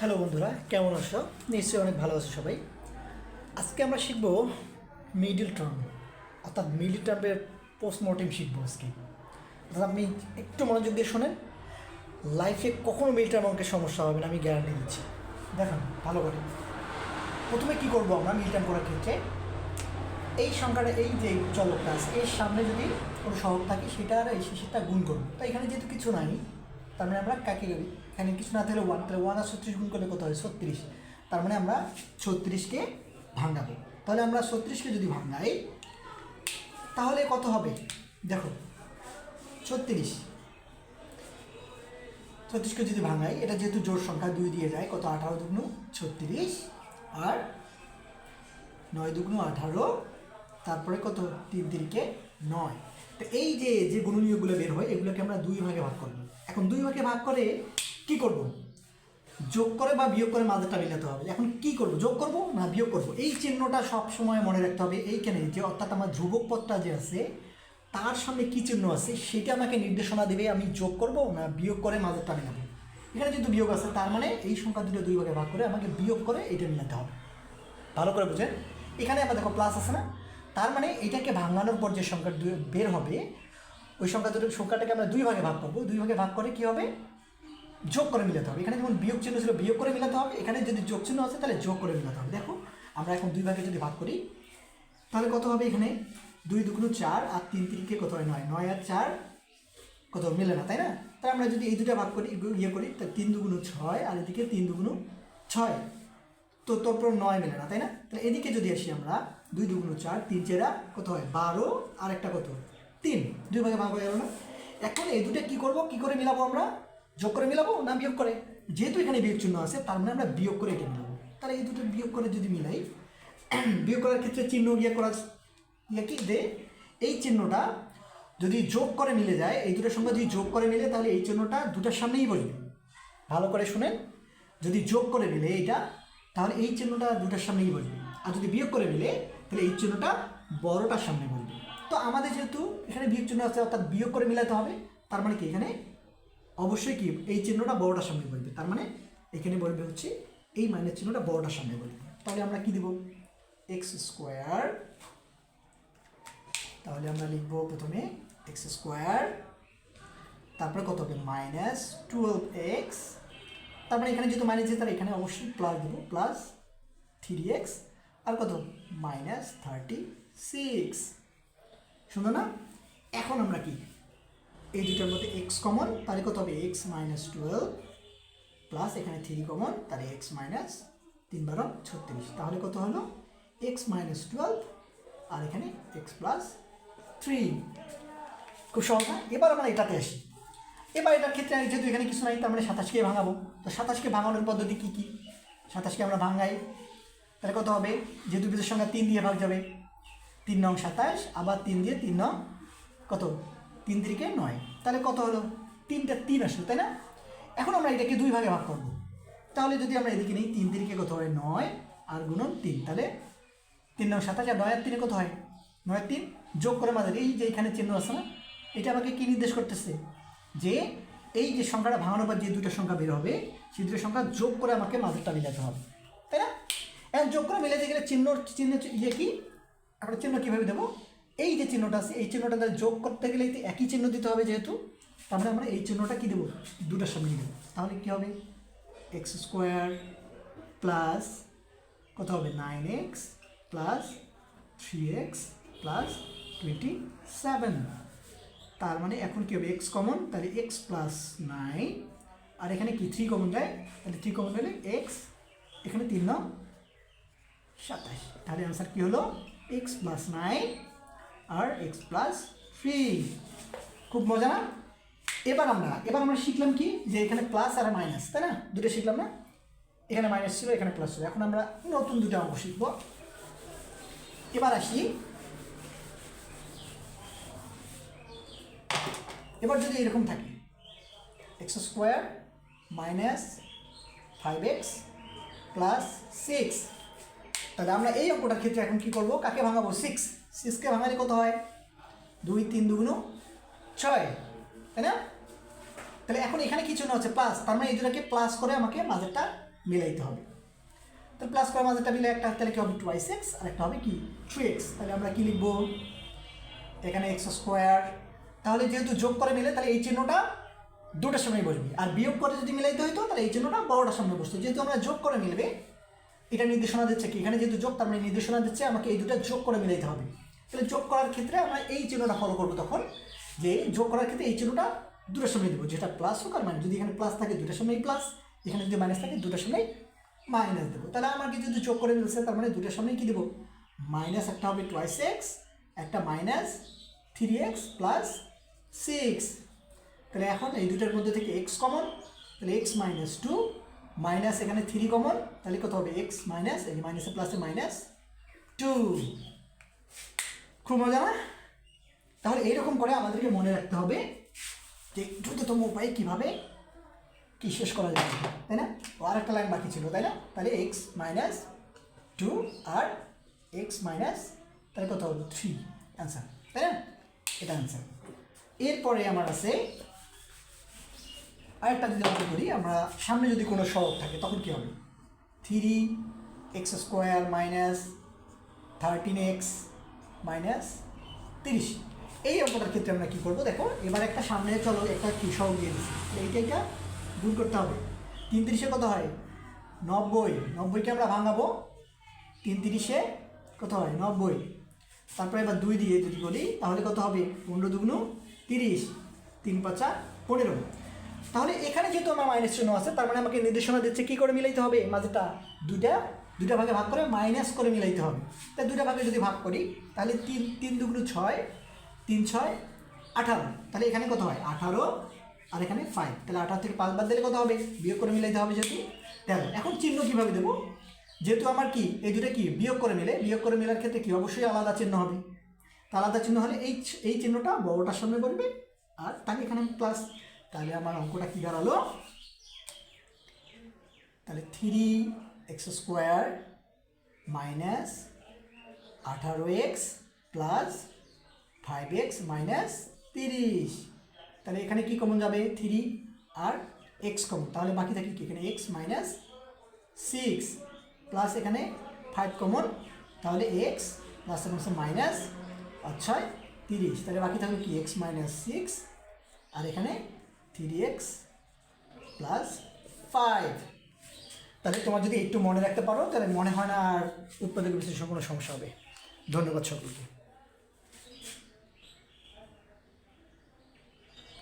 Hello বন্ধুরা, কেমন আছো? নিশ্চয়ই অনেক ভালো আছো সবাই। আজকে আমরা শিখব মিডিল টার্ম অর্থাৎ মিডিল টার্মের পোস্টমর্টেম শিখব আজকে। অর্থাৎ আপনি একটু মনোযোগ দিয়ে শোনেন লাইফে কখনো মিডিল টার্ম অঙ্কের সমস্যা হবে না, আমি গ্যারান্টি দিচ্ছি। দেখুন, ভালো করে। প্রথমে কী করব আমরা মিডিল টার্ম করার ক্ষেত্রে? এই সংখ্যাটা, এই যে চলকটা আছে, এর সামনে যদি কোনো সহগ থাকে, সেটা আর এই সেটা গুণ করব। তো এখানে যেহেতু কিছু নাই তার মানে আমরা কাকে এখানে কিছু না থাকলে ওয়ান তাহলে ওয়ান আর ছত্রিশ গুণ করলে কত হয়? ছত্রিশ। তার মানে আমরা ছত্রিশকে ভাঙাবো তাহলে আমরা ছত্রিশকে যদি ভাঙাই তাহলে কত হবে? দেখো, ছত্রিশ। ছত্রিশকে যদি ভাঙাই এটা যেহেতু জোর সংখ্যা দুই দিয়ে যায়, কত? আঠারো দুগ্ন ছত্রিশ আর নয় দুগ্ন আঠারো, তারপরে কত? তিন তিনকে নয়। তো এই যে যে গুণনীয়গুলো বের হয়, এগুলোকে আমরা দুই ভাগে ভাগ করব এখন দুই ভাগে ভাগ করে কি করব? যোগ করে বা বিয়োগ করে মাঝেটা মিলাতে হবে। এখন কি করব? যোগ করব না বিয়োগ করব? এই চিহ্নটা সব সময় মনে রাখতে হবে। এইখানে যে, অর্থাৎ আমার ধ্রুবক পদটা যে আছে, তার সামনে কি চিহ্ন আছে, সেটা আমাকে নির্দেশনা দেবে আমি যোগ করব না বিয়োগ করে মাঝেরটা মিলাবো। এখানে যেহেতু বিয়োগ আছে, তার মানে এই সংখ্যা দুটো দুই ভাগে ভাগ করে আমাকে বিয়োগ করে এটা মিলাতে হবে। ভালো করে বুঝেন? এখানে আবার দেখো প্লাস আছে না? তার মানে এটাকে ভাঙানোর পর যে সংখ্যা বের হবে, ওই সংখ্যা দুটো সংখ্যাটাকে আমরা দুই ভাগে ভাগ করব। দুই ভাগে ভাগ করে কি হবে? যোগ করে মিলাতে হবে। এখানে যেমন বিয়োগ চিহ্ন ছিল, বিয়োগ করে মিলাতে হবে। এখানে যদি যোগ চিহ্ন আছে, তাহলে যোগ করে মিলাতে হবে। দেখো, আমরা এখন দুই ভাগে যদি ভাগ করি, তাহলে কত হবে এখানে? দুই দুগুণ চার আর তিন তিনকে কত হয়? নয়। নয় আর চার কত? মিলে না, তাই না? তাই আমরা যদি এই দুটা ভাগ করি ইয়ে করি, তাহলে তিন দুগুণ ছয় আর এদিকে তিন দুগুণ ছয়। তো তারপর নয় মেলে না, তাই না? তাহলে এদিকে যদি আসি আমরা, দুই দুগুণ চার, তিন চেরা কত হয়? বারো, আর একটা কত? তিন। দুই ভাগে ভাগ হয়ে গেল না? এখন এই দুটো কী করব? কী করে মিলাবো আমরা? যোগ করে মিলাবো না বিয়োগ করে? যেহেতু এখানে বিয়োগ চিহ্ন আছে, তার মানে আমরা বিয়োগ করে এটা মিলাবো। তাহলে এই দুটো বিয়োগ করে যদি মিলাই, বিয়োগ করার ক্ষেত্রে চিহ্ন ইয়ে করার ইয়ে কি? দে, এই চিহ্নটা যদি যোগ করে মিলে যায়, এই দুটোর সঙ্গে যদি যোগ করে মিলে, তাহলে এই চিহ্নটা দুটোর সামনেই বসবে। ভালো করে শুনেন। যদি যোগ করে মিলে এইটা তাহলে এই চিহ্নটা দুটার সামনেই বসবে আর যদি বিয়োগ করে মিলে তাহলে এই চিহ্নটা বড়টার সামনে বসবে তো আমাদের যেহেতু এখানে বিয়োগ চিহ্ন আছে, অর্থাৎ বিয়োগ করে মিলাতে হবে, তার মানে কি এখানে অবশ্যই কি এই চিহ্নটা বড়টার সামনে বলবে। তার মানে এখানে বলবে হচ্ছে এই মাইনাস চিহ্নটা বড়টার সামনে বলবে। তাহলে আমরা কি দেব? এক্স স্কোয়ার তাহলে আমরা লিখব প্রথমে এক্স স্কোয়ার তারপরে কত হবে? মাইনাস টুয়েলভ এক্স তারপরে এখানে যেহেতু মাইনাস তাহলে এখানে অবশ্যই প্লাস দেবো। প্লাস থ্রি এক্স আর কত? মাইনাস থার্টি সিক্স শুনো না? এখন আমরা কি? এই দুটার মধ্যে এক্স কমন তাহলে কত হবে? এক্স মাইনাস টুয়েলভ প্লাস এখানে থ্রি কমন তাহলে এক্স মাইনাস তিন বারো ছত্রিশ। তাহলে কত হলো? এক্স মাইনাস টুয়েলভ আর এখানে এক্স প্লাস থ্রি খুব সহজ এবার আমরা এটাতে আসি। এবার এটার ক্ষেত্রে যেহেতু এখানে কিছু নাই, তার মানে সাতাশকে ভাঙাবো। তো সাতাশকে ভাঙানোর পদ্ধতি কী কী? সাতাশকে আমরা ভাঙাই। তাহলে কত হবে? যেহেতু বীজের সঙ্গে তিন দিয়ে ভাগ যাবে, তিন নং সাতাশ, আবার তিন দিয়ে তিন নং কত? তিন তিরিকে নয়। তাহলে কত হলো? তিনটা তিন আসলো, তাই না? এখন আমরা এটাকে দুই ভাগে ভাগ করব। তাহলে যদি আমরা এদিকে নিই, তিন তিরিকে কত হয়? নয় আর গুণন তিন। তাহলে তিন নং সাতাশ আর নয় আর তিনে কত হয়? নয় তিন যোগ করে মাঝে এই যে এখানে চিহ্ন আছে না, এটা আমাকে কী নির্দেশ করতেছে? যে এই যে সংখ্যাটা ভাঙানোর পর যে দুটো সংখ্যা বের হবে, সেই দুটো সংখ্যা যোগ করে আমাকে মাঝেরটা মিলাতে হবে। তাই না? এখন যোগ করে মিলাতে গেলে চিহ্ন চিহ্ন ইয়ে কি? আমরা চিহ্ন কীভাবে দেবো? এই যে চিহ্নটা আছে, এই চিহ্নটা যোগ করতে গেলে একই চিহ্ন দিতে হবে যেহেতু তাহলে আমরা এই চিহ্নটা কী দেবো? দুটোর সামনে দেবো তাহলে কী হবে? এক্স স্কোয়ার প্লাস কত হবে? Nine X plus three X plus twenty seven তার মানে এখন কী হবে? এক্স কমন তাহলে এক্স প্লাস নাইন আর এখানে কি? থ্রি কমন যায়? তাহলে থ্রি কমন হলে এক্স এখানে তিন নং সাতাশ। তাহলে অ্যান্সার কী হলো? এক্স প্লাস নাইন আর এক্স প্লাস থ্রি খুব মজা না? এবার আমরা এবার আমরা শিখলাম কি? যে এখানে প্লাস আর মাইনাস তাই না? দুটো শিখলাম না? এখানে মাইনাস ছিল, এখানে প্লাস ছিল। এখন আমরা নতুন দুটো অঙ্ক শিখব। এবার আসি এবার যদি এরকম থাকে X square minus five X plus six তাহলে আমরা এই অঙ্কটার ক্ষেত্রে এখন কি করব? কাকে ভাঙাবো? সিক্স সিক্সকে ভাঙালে কত হয়? দুই, তিন, দুগুণ ছয়, তাই না? তাহলে এখন এখানে কিছু না হচ্ছে প্লাস তার মানে এই দুটাকে প্লাস করে আমাকে মাঝেরটা মিলাইতে হবে। তো প্লাস করে মাঝেটা মিলে একটা, তাহলে কি হবে? টুয়াইস এক্স আর একটা হবে কি? থ্রি এক্স তাহলে আমরা কী লিখব? এখানে এক্স স্কোয়ার তাহলে যেহেতু যোগ করে মিলে, তাহলে এই চিহ্নটা দুটার সময় বসবে। আর বিয়োগ করে যদি মিলাইতে হইতো, তাহলে এই চিহ্নটা বড়টার সামনে বসতো। যেহেতু আমরা যোগ করে মিলবে, এটা নির্দেশনা দিচ্ছে কি? এখানে যেহেতু যোগ, তার মানে নির্দেশনা দিচ্ছে আমাকে এই দুটো যোগ করে মিলাইতে হবে। তাহলে যোগ করার ক্ষেত্রে আমরা এই চিহ্নটা ফলো করব তখন, যে যোগ করার ক্ষেত্রে এই চিহ্নটা দুটোর সময় দেবো। যেটা প্লাস হোক আর মানে যদি এখানে প্লাস থাকে দুটার সময় প্লাস এখানে যদি মাইনাস থাকে দুটার সময় মাইনাস দেবো। তাহলে আমাকে যদি যোগ করে মিলছে, তার মানে দুটার সময় কী দেবো? মাইনাস একটা হবে টোয়াইস এক্স একটা minus three X plus six তাহলে এখন এই দুটার মধ্যে থেকে এক্স কমন তাহলে এক্স মাইনাস টু মাইনাস এখানে থ্রি কমন তাহলে কত হবে? এক্স মাইনাস এই মাইনাসে প্লাসে মাইনাস টু খুব মজা না? তাহলে এইরকম করে আমাদেরকে মনে রাখতে হবে যে দ্রুততম উপায়ে কীভাবে কি শেষ করা যাবে তাই না? ও আর একটা লাইন বাকি ছিল, তাই না? তাহলে এক্স মাইনাস টু আর এক্স মাইনাস তাহলে কত হলো থ্রি অ্যান্সার তাই না? এটা অ্যান্সার এরপরে আমার আছে আরেকটা যদি আমরা করি, আমরা সামনে যদি কোনো সড়ক থাকে, তখন কী হবে? Three X square minus thirteen X minus তিরিশ। এই অঙ্কটার ক্ষেত্রে আমরা কী করব? দেখো, এবার একটা সামনে চলো, একটা কি সড়ক দিয়ে দিচ্ছি। এইটা এটা গুণ করতে হবে। তিন তিরিশে কত হয়? নব্বই। নব্বইকে আমরা ভাঙাবো। তিন তিরিশে কত হয়? নব্বই। তারপরে এবার দুই দিয়ে যদি বলি, তাহলে কত হবে? পনেরো দুগুণ তিরিশ, তিন পাঁচা পনেরো। তাহলে এখানে যেহেতু আমার মাইনাস চিহ্ন আছে, তার মানে আমাকে নির্দেশনা দিচ্ছে কী করে মিলাইতে হবে? মাঝেটা দুইটা দুইটা ভাগে ভাগ করে মাইনাস করে মিলাইতে হবে। তাই দুইটা ভাগে যদি ভাগ করি, তাহলে তিন তিন দুগুণ ছয়, তিন ছয়, আঠারো। তাহলে এখানে কত হয়? আঠারো, আর এখানে ফাইভ তাহলে আঠারো থেকে পাঁচ বাদ দিলে কত হবে? বিয়োগ করে মিলাইতে হবে যেহেতু তেরো। এখন চিহ্ন কীভাবে দেবো? যেহেতু আমার কি? এই দুটো কি? বিয়োগ করে মিলে বিয়োগ করে মেলার ক্ষেত্রে কি? অবশ্যই আলাদা চিহ্ন হবে। আলাদা চিহ্ন হলে এই এই চিহ্নটা বড়টার সামনে করবে। আর তাকে এখানে প্লাস তাহলে আমার অঙ্কটা কী দাঁড়াল? তাহলে থ্রি এক্স স্কোয়ার মাইনাস আঠারো X plus five X minus তিরিশ। তাহলে এখানে কি কমন যাবে? থ্রি আর এক্স কমন তাহলে বাকি থাকে কি? এখানে এক্স মাইনাস সিক্স প্লাস এখানে ফাইভ কমন তাহলে এক্স প্লাস মাইনাস আর ছয়, তিরিশ। তাহলে বাকি থাকবে কি? এক্স মাইনাস সিক্স আর এখানে থ্রি এক্স প্লাস ফাইভ তাহলে তোমার যদি একটু মনে রাখতে পারো, তাহলে মনে হয় না আর উৎপাদক বিশ্লেষণ কোনো সমস্যা হবে। ধন্যবাদ সকলকে।